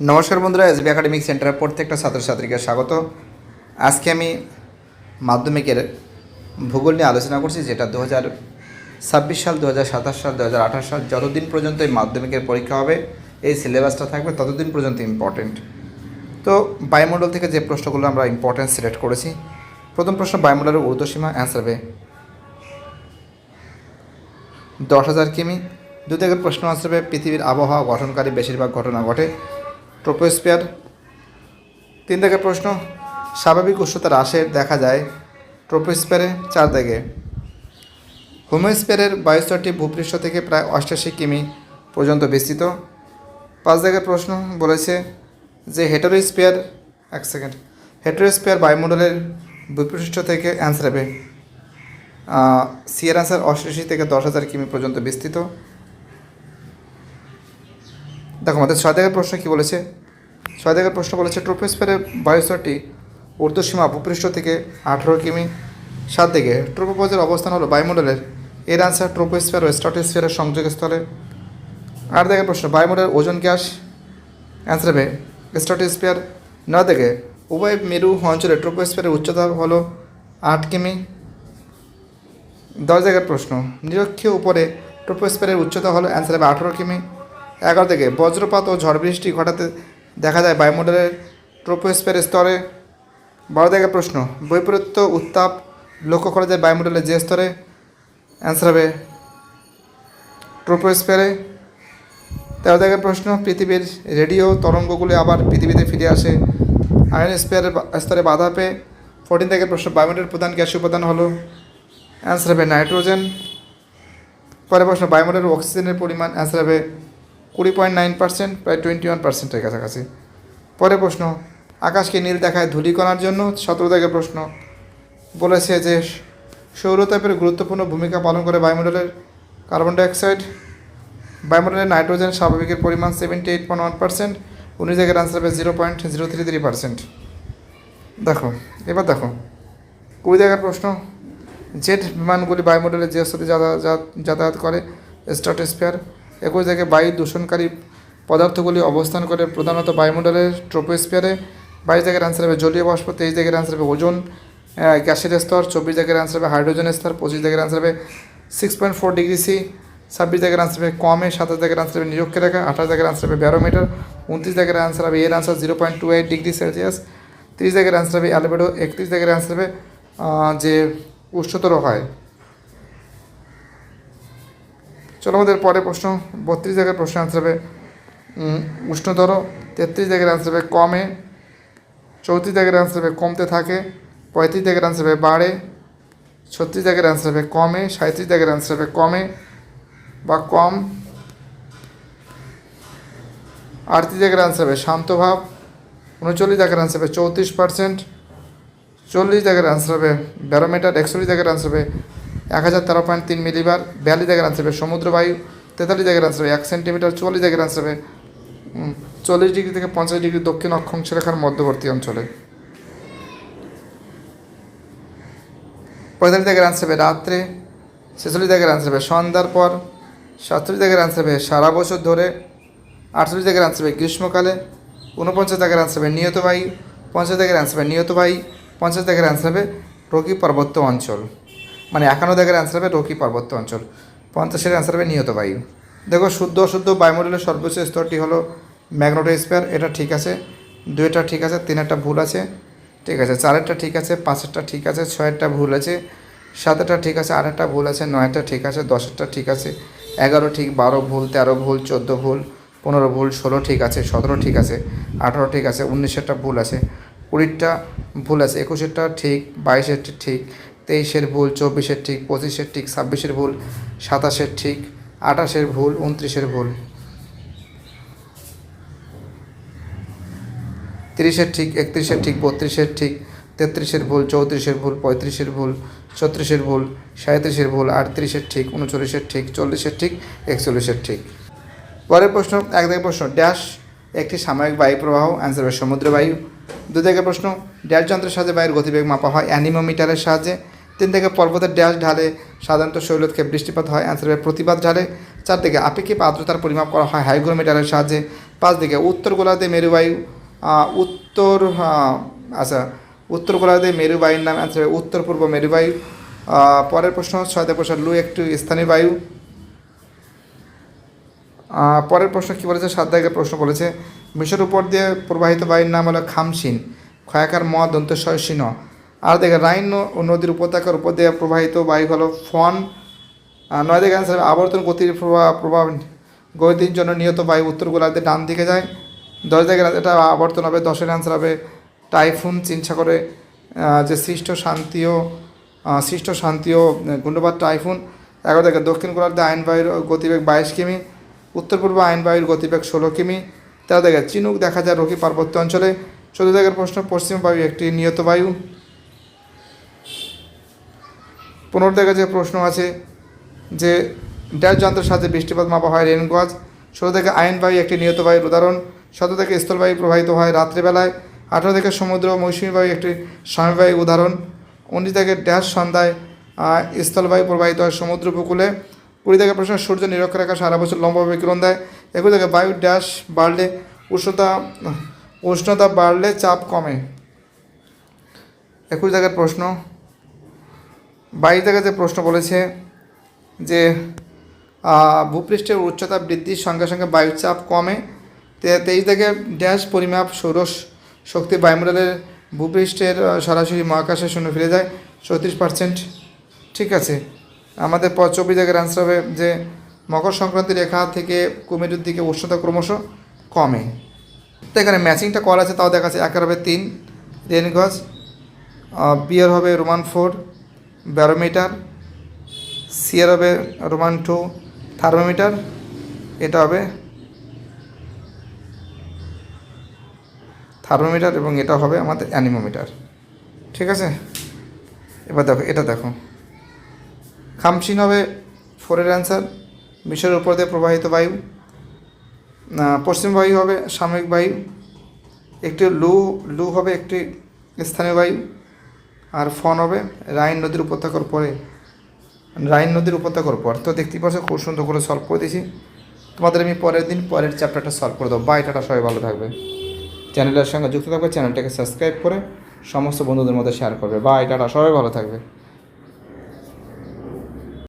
নমস্কার বন্ধুরা SB academic সেন্টারের প্রত্যেকটা ছাত্রছাত্রীকে স্বাগত। আজকে আমি মাধ্যমিকের ভূগোল নিয়ে আলোচনা করছি, যেটা দু ছাব্বিশ সাল দু হাজার সাতাশ সাল দু হাজার আঠাশ সাল, যতদিন পর্যন্ত এই মাধ্যমিকের পরীক্ষা হবে, এই সিলেবাসটা থাকবে, ততদিন পর্যন্ত ইম্পর্টেন্ট তো বায়ুমণ্ডল থেকে যে প্রশ্নগুলো আমরা ইম্পর্টেন্ট সিলেক্ট করেছি, প্রথম প্রশ্ন বায়ুমণ্ডলের ঊর্ধ্বসীমা অ্যান্সার হবে দশ হাজার কিমি। দু থেকে প্রশ্ন আসবে পৃথিবীর আবহাওয়া গঠনকারী বেশিরভাগ ঘটনা ঘটে। ট্রোপোস্পিয়ার তিন থেকে প্রশ্ন, স্বাভাবিক উষ্ণতা হ্রাসের দেখা যায় ট্রোপোস্পিয়ারে চার থেকে হোমোস্পিয়ারের বায়ুস্তরটি ভূপৃষ্ঠ থেকে প্রায় অষ্টাশি কিমি পর্যন্ত বিস্তৃত। পাঁচ থেকে প্রশ্ন বলেছে যে হেটারোস্পিয়ার এক সেকেন্ড হেটারোস্পিয়ার বায়ুমণ্ডলের ভূপৃষ্ঠ থেকে অ্যান্সার হবে সিয়ার অ্যান্সার অষ্টাশি থেকে দশ হাজার কিমি পর্যন্ত বিস্তৃত। দেখো, আমাদের ছয় প্রশ্ন কী বলেছে? ছয় প্রশ্ন বলেছে, ট্রোপোস্ফিয়ারের বায়ুস্তরটি ঊর্ধ্বসীমা ভূপৃষ্ঠ থেকে আঠেরো কিমি সাত দিকে। ট্রোপোপজের অবস্থান হলো বায়ুমণ্ডলের। এর আনসার ট্রোপোস্ফিয়ার ও স্ট্রাটোস্ফিয়ারের সংযোগস্থলে। আট দাগের প্রশ্ন, বায়ুমণ্ডলের ওজন গ্যাস অ্যান্সার হবে, স্ট্রাটোস্ফিয়ার নয় দিকে। উভয় মেরু অঞ্চলে ট্রোপোস্ফিয়ারের উচ্চতা হলো আট কিমি। দশ জায়গার প্রশ্ন, নিরক্ষীয় উপরে ট্রোপোস্ফিয়ারের উচ্চতা হলো অ্যান্সার হবে আঠেরো কিমি। এগারো থেকে। বজ্রপাত ও ঝড় বৃষ্টি ঘটাতে দেখা যায় বায়ুমণ্ডলের ট্রোপোস্ফিয়ারের স্তরে। বারো জায়গার প্রশ্ন বৈপরীত্য উত্তাপ লক্ষ্য করা যায় বায়ুমণ্ডলের যে স্তরে? অ্যান্সার হবে ট্রোপোস্ফিয়ারে। তেরো জায়গার প্রশ্ন, পৃথিবীর রেডিও তরঙ্গগুলি আবার পৃথিবীতে ফিরে আসে। আয়ন আয়নস্ফিয়ারের স্তরে বাধা পেয়ে ফোরটিন থেকে প্রশ্ন, বায়ুমণ্ডলের প্রধান গ্যাস উপাদান হলো? অ্যান্সার হবে নাইট্রোজেন। পরে প্রশ্ন, বায়ুমণ্ডলের অক্সিজেনের পরিমাণ? অ্যান্সার হবে কুড়ি পয়েন্ট নাইন পার্সেন্ট প্রায় টোয়েন্টি ওয়ান পার্সেন্টের কাছাকাছি। পরে প্রশ্ন, আকাশকে নীল দেখায় ধূলিকণার জন্য? সতেরো থেকে প্রশ্ন, বলেছে যে সৌরতাপের গুরুত্বপূর্ণ ভূমিকা পালন করে বায়ুমণ্ডলের কার্বন ডাইঅক্সাইড। বায়ুমণ্ডলের নাইট্রোজেন স্বাভাবিকের পরিমাণ seventy eight point one percent উনিশ জায়গার আনসার হবে zero point zero three three percent দেখো, এবার দেখো, কুড়ি জায়গার প্রশ্ন, জেট বিমানগুলি বায়ুমণ্ডলের যে যা- যাতায়াত করে স্ট্রাটোস্ফিয়ার একুশ জায়গায় বায়ু দূষণকারী পদার্থগুলি অবস্থান করে প্রধানত বায়ুমণ্ডলের ট্রোপোস্ফিয়ারে বাইশ জায়গার আনসার হবে জলীয় বাষ্প তেইশ জায়গার আনসার হবে ওজন গ্যাসের স্তর চব্বিশ জায়গার আনসার হবে হাইড্রোজেনের স্তর পঁচিশ জায়গার আনসার হবে six point four degree C ছাব্বিশ জায়গার আনসার হবে কমে সাতাশ জায়গার আনসার হবে নিরক্ষে রেখা আঠাশ জায়গার আনসার হবে ব্যারোমিটার উনত্রিশ জায়গার আনসার হবে এর answer zero point two eight degree Celsius তিরিশ জায়গার আনসার হবে অ্যালবেডো একত্রিশ জায়গার আনসার হবে যে উচ্চতর হয় চলো আমাদের পরে প্রশ্ন, বত্রিশ জায়গার প্রশ্ন আনসার হবে। উষ্ণতর তেত্রিশ জায়গার আনসার হবে কমে, চৌত্রিশ জায়গার আনসার হবে কমতে থাকে, পঁয়ত্রিশ জায়গার আনসার হবে বাড়ে, ছত্রিশ জায়গার আনসার হবে কমে সাঁত্রিশ জায়গার আনসার হবে কমে বা কম। আটত্রিশ জায়গার আনসার হবে শান্তভাব উনচল্লিশ জায়গার আনসার হবে চৌত্রিশ পার্সেন্ট চল্লিশ জায়গার আনসার হবে ব্যারোমিটার একচল্লিশ জায়গার আনসার হবে এক হাজার তেরো পয়েন্ট তিন মিলিবার বিয়াল্লিশ জায়গার আনসার হবে সমুদ্রবায়ু তেতাল্লিশ জায়গার আনসার হবে এক সেন্টিমিটার চল্লিশ জায়গার আনসার হবে চল্লিশ ডিগ্রি থেকে পঞ্চাশ ডিগ্রি দক্ষিণ অক্ষাংশ রেখার মধ্যবর্তী অঞ্চলে পঁয়তাল্লিশ জায়গার আনসার হবে রাত্রে ছেচল্লিশ জায়গার আনসার হবে সন্ধ্যার পর সাতচল্লিশ জায়গার আনসার হবে সারা বছর ধরে আটচল্লিশ জায়গার আনসার হবে গ্রীষ্মকালে ঊনপঞ্চাশ জায়গার আনসার হবে নিয়তবায়ী পঞ্চাশ জায়গার আনসার হবে নিয়ত বায়ু পঞ্চাশ জায়গার আনসার হবে রোগী পার্বত্য অঞ্চল মানে একান্ন জায়গার আনসার হবে রকি পার্বত্য অঞ্চল পঞ্চাশের অ্যান্সার হবে নিহত বায়ু দেখো শুদ্ধ অশুদ্ধ বায়ুমণ্ডলের সর্বোচ্চ স্তরটি হলো ম্যাগনেটোস্ফিয়ার এটা ঠিক আছে দুইটা ঠিক আছে তিনেরটা ভুল আছে ঠিক আছে চারেরটা ঠিক আছে পাঁচেরটা ঠিক আছে ছয়েরটা ভুল আছে সাতেরটা ঠিক আছে আরেকটা ভুল আছে নয়টা ঠিক আছে দশেরটা ঠিক আছে এগারো ঠিক বারো ভুল তেরো ভুল চোদ্দ ভুল পনেরো ভুল ষোলো ঠিক আছে সতেরো ঠিক আছে আঠারো ঠিক আছে উনিশেরটা ভুল আছে কুড়িরটা ভুল আছে একুশেরটা ঠিক বাইশেরটা ঠিক তেইশের ভুল, চব্বিশের ঠিক, পঁচিশের ঠিক, ছাব্বিশের ভুল, সাতাশের ঠিক, আঠাশের ভুল, উনত্রিশের ভুল। তিরিশের ঠিক, একত্রিশের ঠিক, বত্রিশের ঠিক, তেত্রিশের ভুল, চৌত্রিশের ভুল, পঁয়ত্রিশের ভুল, ছত্রিশের ভুল, সাঁত্রিশের ভুল, আটত্রিশের ঠিক, উনচল্লিশের ঠিক, চল্লিশের ঠিক, একচল্লিশের ঠিক। পরের প্রশ্ন, এক থেকে প্রশ্ন, ড্যাশ একটি সাময়িক বায়ু প্রবাহ, অ্যান্সার সমুদ্র বায়ু। দু থেকে প্রশ্ন, ড্যাশ যন্ত্রের সাহায্যে বায়ুর গতিবেগ মাপা হয় অ্যানিমোমিটারের সাহায্যে। তিন থেকে পর্বতের ড্যাশ ঢালে সাধারণত শৈলতকে বৃষ্টিপাত হয় অ্যান্সার হবে প্রতিবাদ ঢালে। চার থেকে আপেক্ষিক আর্দ্রতার পরিমাপ করা হয় হাইগ্রোমিটারের সাহায্যে। পাঁচ দিকে উত্তর গোলার্ধে মেরুবায়ু উত্তর আচ্ছা উত্তর গোলার্ধে মেরুবায়ুর নাম আছে উত্তর পূর্ব মেরুবায়ু। পরের প্রশ্ন ছয়তে প্রশ্ন, লু একটি স্থানীয় বায়ু। পরের প্রশ্ন কী বলেছে? সাত দাগের প্রশ্ন বলেছে, মিশর উপর দিয়ে প্রবাহিত বায়ুর নাম হলো খামসিন ক্ষয়াকার ম দন্তস্বয়, সিন। আর দেখে রাইন ও নদীর উপত্যকার উপর দিয়ে প্রবাহিত বায়ু হলো ফন। নয় অ্যান্সার আবর্তন গতির প্রভাব প্রভাব গতির জন্য নিহত বায়ু উত্তর গোলার্ধে ডান দিকে যায়। দশ দিকে এটা আবর্তন হবে, দশের অ্যান্সার হবে টাইফুন চিন্তা করে যে সৃষ্ট শান্তিও সৃষ্ট শান্তিও গুণ্ডবাদ টাইফুন। এগারো থেকে দক্ষিণ গোলার্ধে আইন বায়ুর গতিবেগ বাইশ কিমি, উত্তর পূর্ব আইন বায়ুর গতিবেগ ষোলো কিমি। তেরো থেকে চিনুক দেখা যায় রকি পার্বত্য অঞ্চলে। চোদ্দ থেকে প্রশ্ন, পশ্চিম বায়ু একটি নিয়ত বায়ু। পনেরো থেকে যে প্রশ্ন আছে যে, ড্যাশ যন্ত্রের সাথে বৃষ্টিপাত মাপা হয় রেন গজ ষোলো থেকে আইন বায়ু একটি নিয়ত বায়ুর উদাহরণ। সতেরো থেকে স্থলবায়ু প্রবাহিত হয় রাত্রিবেলায়। আঠারো থেকে সমুদ্র মৌসুমী বায়ু একটি সমবায়ু উদাহরণ। উনিশ থেকে ড্যাশ সন্ধ্যায় স্থলবায়ু প্রবাহিত হয় সমুদ্র উপকূলে। কুড়ি থেকে প্রশ্ন সূর্য নিরক্ষরেখা সারা বছর লম্বভাবে কিরণ দেয়। একুশ থেকে বায়ু ড্যাশ বাড়লে উষ্ণতা উষ্ণতা বাড়লে চাপ কমে। একুশ জায়গার প্রশ্ন বাইশ জায়গায় যে প্রশ্ন বলেছে যে ভূপৃষ্ঠের উচ্চতা বৃদ্ধির সঙ্গে সঙ্গে বায়ুচাপ কমে তেইশ থেকে ড্যাশ পরিমাপ সৌর শক্তি বায়ুমণ্ডলের ভূপৃষ্ঠের সরাসরি মহাকাশে শূন্য ফিরে যায় চৌত্রিশ পার্সেন্ট ঠিক আছে। আমাদের চব্বিশ জায়গার অ্যান্সার হবে যে, মকর সংক্রান্তি রেখা থেকে কুমিরের দিকে উষ্ণতা ক্রমশ কমে। তো এখানে ম্যাচিংটা কল আছে, তাও দেখাচ্ছে একের হবে তিন রেনগজ বিয়ের হবে রোমান ফোর ব্যারোমিটার সিয়ার হবে রোমান টু থার্মোমিটার এটা হবে থার্মোমিটার এবং এটা হবে আমাদের অ্যানিমোমিটার। ঠিক আছে? এবার দেখো, এটা দেখো। খামসিন হবে ফোরের অ্যান্সার, মিশরের উপর দিয়ে প্রবাহিত বায়ু। পশ্চিম বায়ু হবে সাময়িক বায়ু। একটি লু লু হবে একটি স্থানীয় বায়ু। আর ফন হবে রাইন নদীর উপত্যকার পরে। রাইন নদীর উপত্যকার পর। তো দেখতেই পাচ্ছ খুব সুন্দর করে সলভ করে দিয়েছি। তোমাদের আমি পরের দিন পরের চ্যাপ্টারটা সলভ করে দেবো। বাই টাটা, সবাই ভালো থাকবে। চ্যানেলের সঙ্গে যুক্ত থাকবে চ্যানেলটাকে সাবস্ক্রাইব করে সমস্ত বন্ধুদের মধ্যে শেয়ার করবে। বাই টাটা, সবাই ভালো থাকবে।